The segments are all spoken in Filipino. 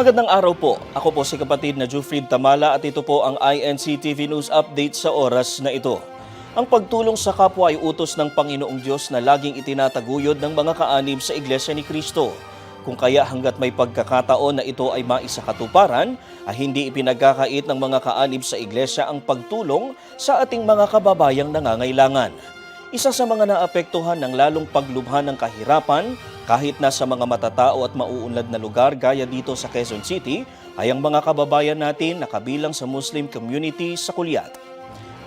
Magandang araw po. Ako po si kapatid na Jufrid Tamala at ito po ang INC TV News Update sa oras na ito. Ang pagtulong sa kapwa ay utos ng Panginoong Diyos na laging itinataguyod ng mga kaanib sa Iglesia ni Kristo. Kung kaya hanggat may pagkakataon na ito ay maisakatuparan, ay hindi ipinagkakait ng mga kaanib sa Iglesia ang pagtulong sa ating mga kababayang nangangailangan. Isa sa mga naapektuhan ng lalong paglubha ng kahirapan kahit na sa mga matatao at mauunlad na lugar gaya dito sa Quezon City ay ang mga kababayan natin na kabilang sa Muslim community sa Kulyat.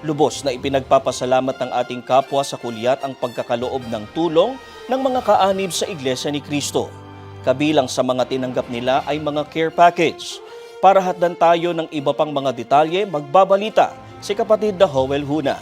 Lubos na ipinagpapasalamat ng ating kapwa sa Kulyat ang pagkakaloob ng tulong ng mga kaanib sa Iglesia ni Kristo. Kabilang sa mga tinanggap nila ay mga care package. Para hatdan tayo ng iba pang mga detalye, magbabalita si kapatid na Howell Huna.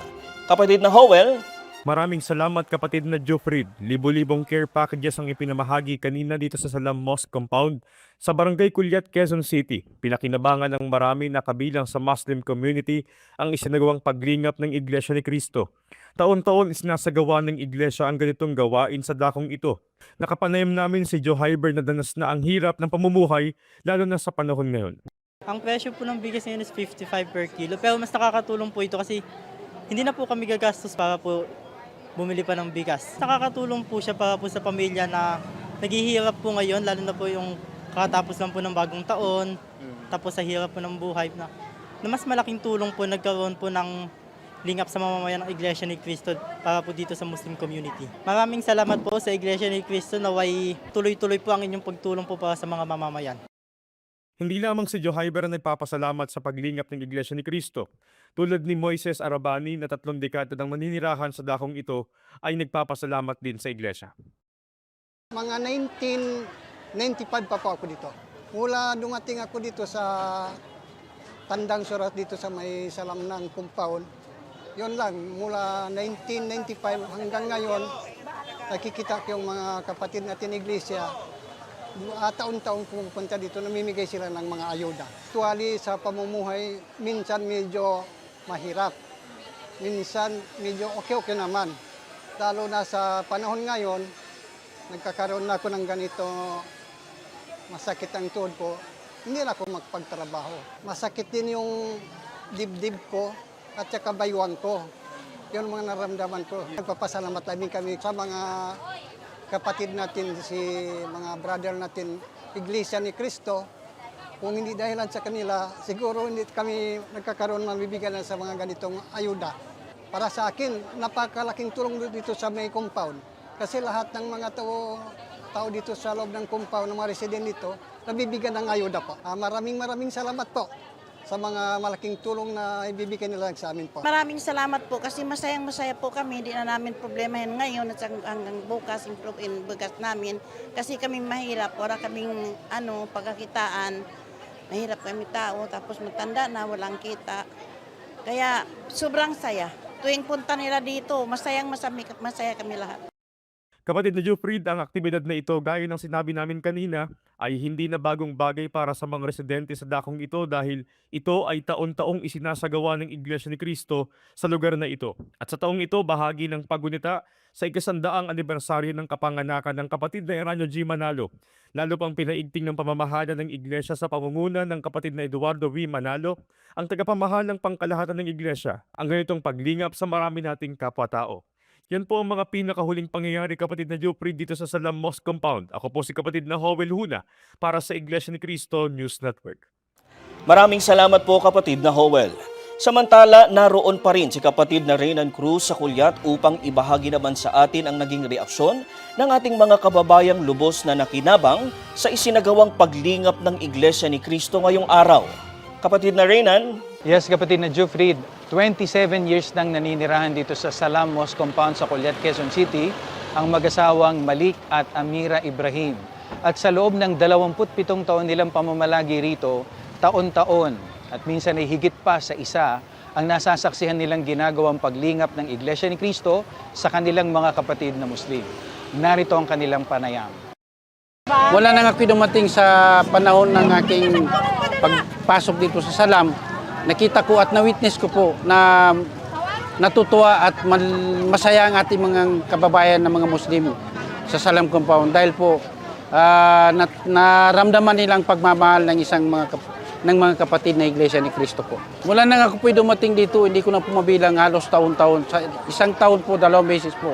Kapatid na Howell, Maraming salamat kapatid na Jofrid. Libo-libong care packages ang ipinamahagi kanina dito sa Salam Mosque Compound sa Barangay Kulyat, Quezon City. Pinakinabangan ng marami na kabilang sa Muslim community ang isinagawang paglingap ng Iglesia ni Cristo. Taon-taon isinasagawa ng Iglesia ang ganitong gawain sa dakong ito. Nakapanayam namin si Joe Hyber na danas na ang hirap ng pamumuhay lalo na sa panahon ngayon. Ang presyo po ng bigas ngayon is 55 per kilo. Pero mas nakakatulong po ito kasi hindi na po kami gagastos para po bumili pa ng bigas. Nakakatulong po siya para po sa pamilya na naghihirap po ngayon, lalo na po yung kakatapos lang po ng bagong taon, tapos sa hirap po ng buhay na, na mas malaking tulong po nagkaroon po ng lingap sa mamamayan ng Iglesia ni Cristo para po dito sa Muslim community. Maraming salamat po sa Iglesia ni Cristo na way tuloy-tuloy po ang inyong pagtulong po para sa mga mamamayan. Hindi lamang si Joe Hyber ang nagpapasalamat sa paglingap ng Iglesia ni Cristo. Tulad ni Moises Arabani na tatlong dekada ng maninirahan sa dakong ito ay nagpapasalamat din sa Iglesia. Mga 1995 pa po ako dito. Mula dumating ako dito sa Tandang Surat dito sa may salam ng compound. Yon lang, mula 1995 hanggang ngayon, nakikita ko yung mga kapatid natin iglesia. Ah, taon-taon pumupunta dito, namimigay sila ng mga ayuda. Actually, sa pamumuhay, minsan medyo mahirap. Minsan medyo okay-okay naman. Lalo na sa panahon ngayon, nagkakaroon na ako ng ganito masakit ang tuhod ko, hindi na ako magpagtrabaho. Masakit din yung dibdib ko at saka baywang ko. Yun mga naramdaman ko. Nagpapasalamat namin kami sa mga kapatid natin, si mga brother natin, Iglesia ni Cristo. Kung hindi dahilan sa kanila, siguro hindi kami nagkakaroon mabibigyan sa mga ganitong ayuda. Para sa akin, napakalaking tulong dito sa may compound. Kasi lahat ng mga tao, tao dito sa loob ng compound, ng mga resident dito, nabibigyan ng ayuda po. Ah, maraming maraming salamat po sa mga malaking tulong na ibibigay nila sa amin po. Maraming salamat po kasi masayang masaya po kami. Hindi na namin problemahin ngayon at hang- hanggang bukas in bugas namin. Kasi kami mahirap. Wala kaming ano, pagkakitaan. Mahirap kami tao. Tapos matanda na, walang kita. Kaya sobrang saya. Tuwing punta nila dito, masayang masami, masaya kami lahat. Kapatid na Jufrid, ang aktibidad na ito gaya ng sinabi namin kanina ay hindi na bagong bagay para sa mga residente sa dakong ito dahil ito ay taon-taong isinasagawa ng Iglesia ni Cristo sa lugar na ito. At sa taong ito, bahagi ng pagunita sa ikasandaang anibersaryo ng kapanganakan ng kapatid na Eranio G. Manalo. Lalo pang pinaigting ng pamamahala ng Iglesia sa pamumunan ng kapatid na Eduardo V. Manalo, ang tagapamahalang pangkalahatan ng Iglesia, ang ganitong paglingap sa marami nating kapwa-tao. Yan po ang mga pinakahuling pangyayari kapatid na Jupri dito sa Salam Mosque Compound. Ako po si kapatid na Howell Huna para sa Iglesia ni Cristo News Network. Maraming salamat po kapatid na Howell. Samantala, naroon pa rin si kapatid na Reynan Cruz sa Kulyat upang ibahagi naman sa atin ang naging reaksyon ng ating mga kababayang lubos na nakinabang sa isinagawang paglingap ng Iglesia ni Cristo ngayong araw. Kapatid na Reynan, Yes, kapatid na Jufrid, 27 years nang naninirahan dito sa Salam Mosque Compound sa Colyat, Quezon City, ang mag-asawang Malik at Amira Ibrahim. At sa loob ng 27 taon nilang pamamalagi rito, taon-taon at minsan ay higit pa sa isa ang nasasaksihan nilang ginagawang paglingap ng Iglesia ni Cristo sa kanilang mga kapatid na Muslim. Narito ang kanilang panayam. Wala nang ako dumating sa panahon ng aking pagpasok dito sa Salam. Nakita ko at na-witness ko po na natutuwa at masaya ang ating mga kababayan na mga Muslim sa Salam Compound dahil po ah, na, naramdaman nilang pagmamahal ng isang mga kap- ng mga kapatid na Iglesia ni Cristo po. Mula nang ako po'y dumating dito, hindi ko na po mabilang halos taon-taon. Sa isang taon po, dalawang beses po.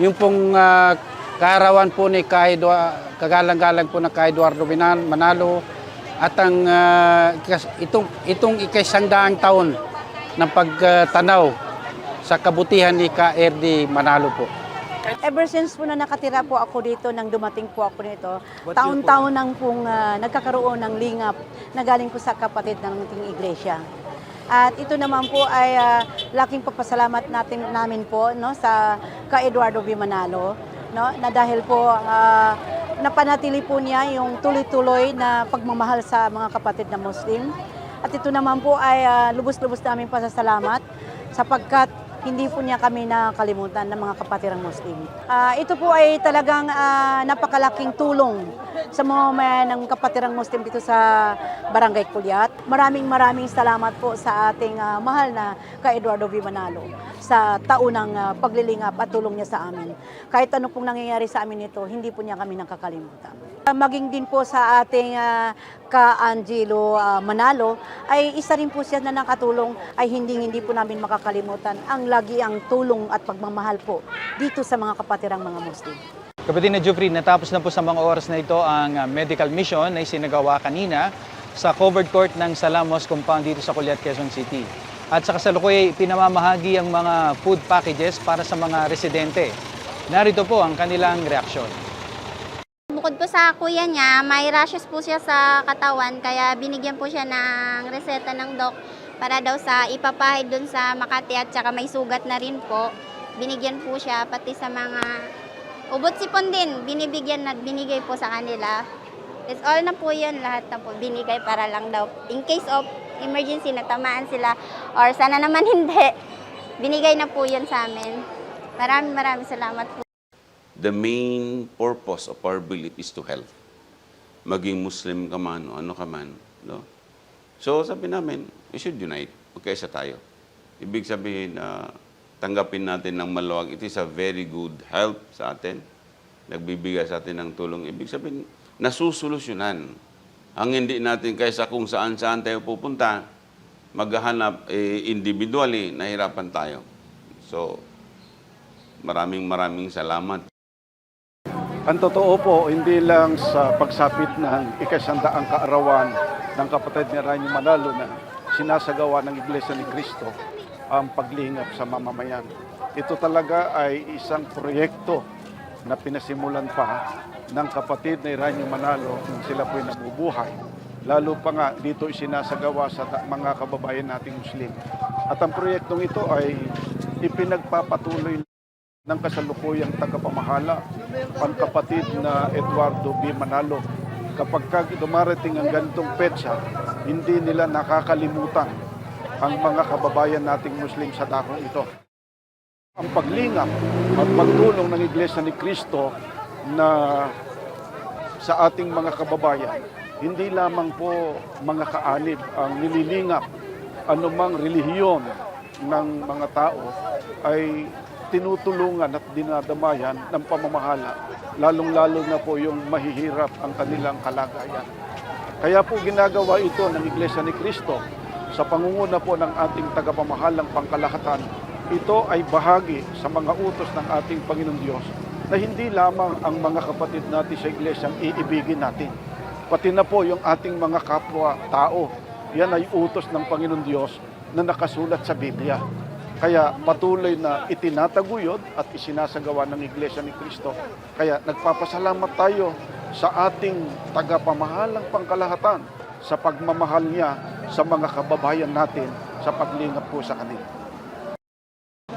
Yung pong ah, kaarawan po ni Kay kagalang-galang po na Kay Eduardo Manalo at ang ikas- itong itong ikaisang daang taon ng pagtanaw sa kabutihan ni KRD Manalo po. Ever since po na nakatira po ako dito, nang dumating po ako nito, taon-taon nang pong ah, nagkakaroon ng lingap na galing po sa kapatid ng ating iglesia. At ito naman po ay ah, laking papasalamat natin namin po no sa ka Eduardo V. Manalo no na dahil po ah, napanatili po niya yung tuloy-tuloy na pagmamahal sa mga kapatid na Muslim. At ito naman po ay ah, lubos-lubos namin pasasalamat sapagkat hindi po niya kami nakalimutan ng mga kapatirang Muslim. Ah, ito po ay talagang ah, napakalaking tulong sa mga ng kapatirang Muslim dito sa Barangay Kulyat. Maraming maraming salamat po sa ating ah, mahal na ka Eduardo V. Manalo sa taunang ah, paglilingap at tulong niya sa amin. Kahit ano pong nangyayari sa amin ito, hindi po niya kami nakakalimutan. Ah, Maging din po sa ating ah, ka Angelo ah, Manalo ay isa rin po siya na nakatulong ay hindi hindi po namin makakalimutan ang lagi ang tulong at pagmamahal po dito sa mga kapatirang mga Muslim. Kapatid na Jufri, natapos na po sa mga oras na ito ang uh, medical mission na isinagawa kanina sa covered court ng Salamos compound dito sa Culiat, Quezon City. At sa kasalukuyan, pinamamahagi ang mga food packages para sa mga residente. Narito po ang kanilang reaksyon. Bukod po sa kuya niya, may rashes po siya sa katawan kaya binigyan po siya ng reseta ng doc para daw sa ipapahid dun sa Makati at saka may sugat na rin po. Binigyan po siya pati sa mga ubot sipon din, binibigyan at binigay po sa kanila. It's all na po yun, lahat na po binigay para lang daw in case of emergency natamaan sila or sana naman hindi. Binigay na po yun sa amin. Maraming maraming salamat po. The main purpose of our belief is to help. Maging Muslim ka man o ano ka man. No? So sabi namin, we should unite. Magkaisa tayo. Ibig sabihin, na tanggapin natin ng maluwag. It is a very good help sa atin. Nagbibigay sa atin ng tulong. Ibig sabihin, nasusolusyonan. Ang hindi natin kaysa kung saan-saan tayo pupunta, maghahanap eh, individually, nahirapan tayo. So, maraming maraming salamat. Ang totoo po, hindi lang sa pagsapit ng ikasandaang kaarawan ng kapatid ni Rani Manalo na sinasagawa ng Iglesia ni Cristo ang paglingap sa mamamayan. Ito talaga ay isang proyekto na pinasimulan pa ng kapatid ni Rani Manalo nung sila po'y nabubuhay. Lalo pa nga dito isinasagawa sa mga kababayan nating Muslim. At ang proyektong ito ay ipinagpapatuloy ng kasalukuyang tagapamahala, ang kapatid na Eduardo B. Manalo. Kapag ka dumarating ang ganitong petsa, hindi nila nakakalimutan ang mga kababayan nating Muslim sa dakong ito. Ang paglingap at pagtulong ng Iglesia ni Cristo na sa ating mga kababayan, hindi lamang po mga kaanib ang nililingap anumang relihiyon ng mga tao ay tinutulungan at dinadamayan ng pamamahala, lalong-lalo na po yung mahihirap ang kanilang kalagayan. Kaya po ginagawa ito ng Iglesia ni Cristo sa pangunguna po ng ating tagapamahalang pangkalahatan. Ito ay bahagi sa mga utos ng ating Panginoong Diyos na hindi lamang ang mga kapatid natin sa Iglesia ang iibigin natin, pati na po yung ating mga kapwa-tao. Yan ay utos ng Panginoong Diyos na nakasulat sa Biblia. Kaya patuloy na itinataguyod at isinasagawa ng Iglesia ni Cristo. Kaya nagpapasalamat tayo sa ating tagapamahalang pangkalahatan sa pagmamahal niya sa mga kababayan natin sa paglingap po sa kanila.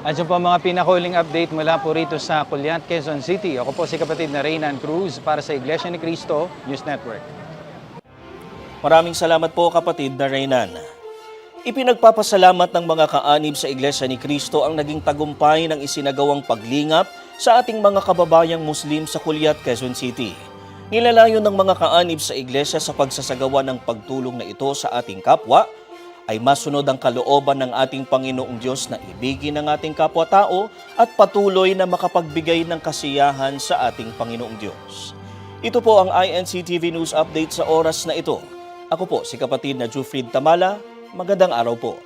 At yun po ang mga pinakuling update mula po rito sa Culiat, Quezon City. Ako po si kapatid na Reynan Cruz para sa Iglesia ni Cristo News Network. Maraming salamat po kapatid na Reynan. Ipinagpapasalamat ng mga kaanib sa Iglesia ni Cristo ang naging tagumpay ng isinagawang paglingap sa ating mga kababayang Muslim sa Kulyat, Quezon City. Nilalayo ng mga kaanib sa Iglesia sa pagsasagawa ng pagtulong na ito sa ating kapwa ay masunod ang kalooban ng ating Panginoong Diyos na ibigin ng ating kapwa-tao at patuloy na makapagbigay ng kasiyahan sa ating Panginoong Diyos. Ito po ang INC TV News Update sa oras na ito. Ako po si kapatid na Jufrid Tamala. Magandang araw po.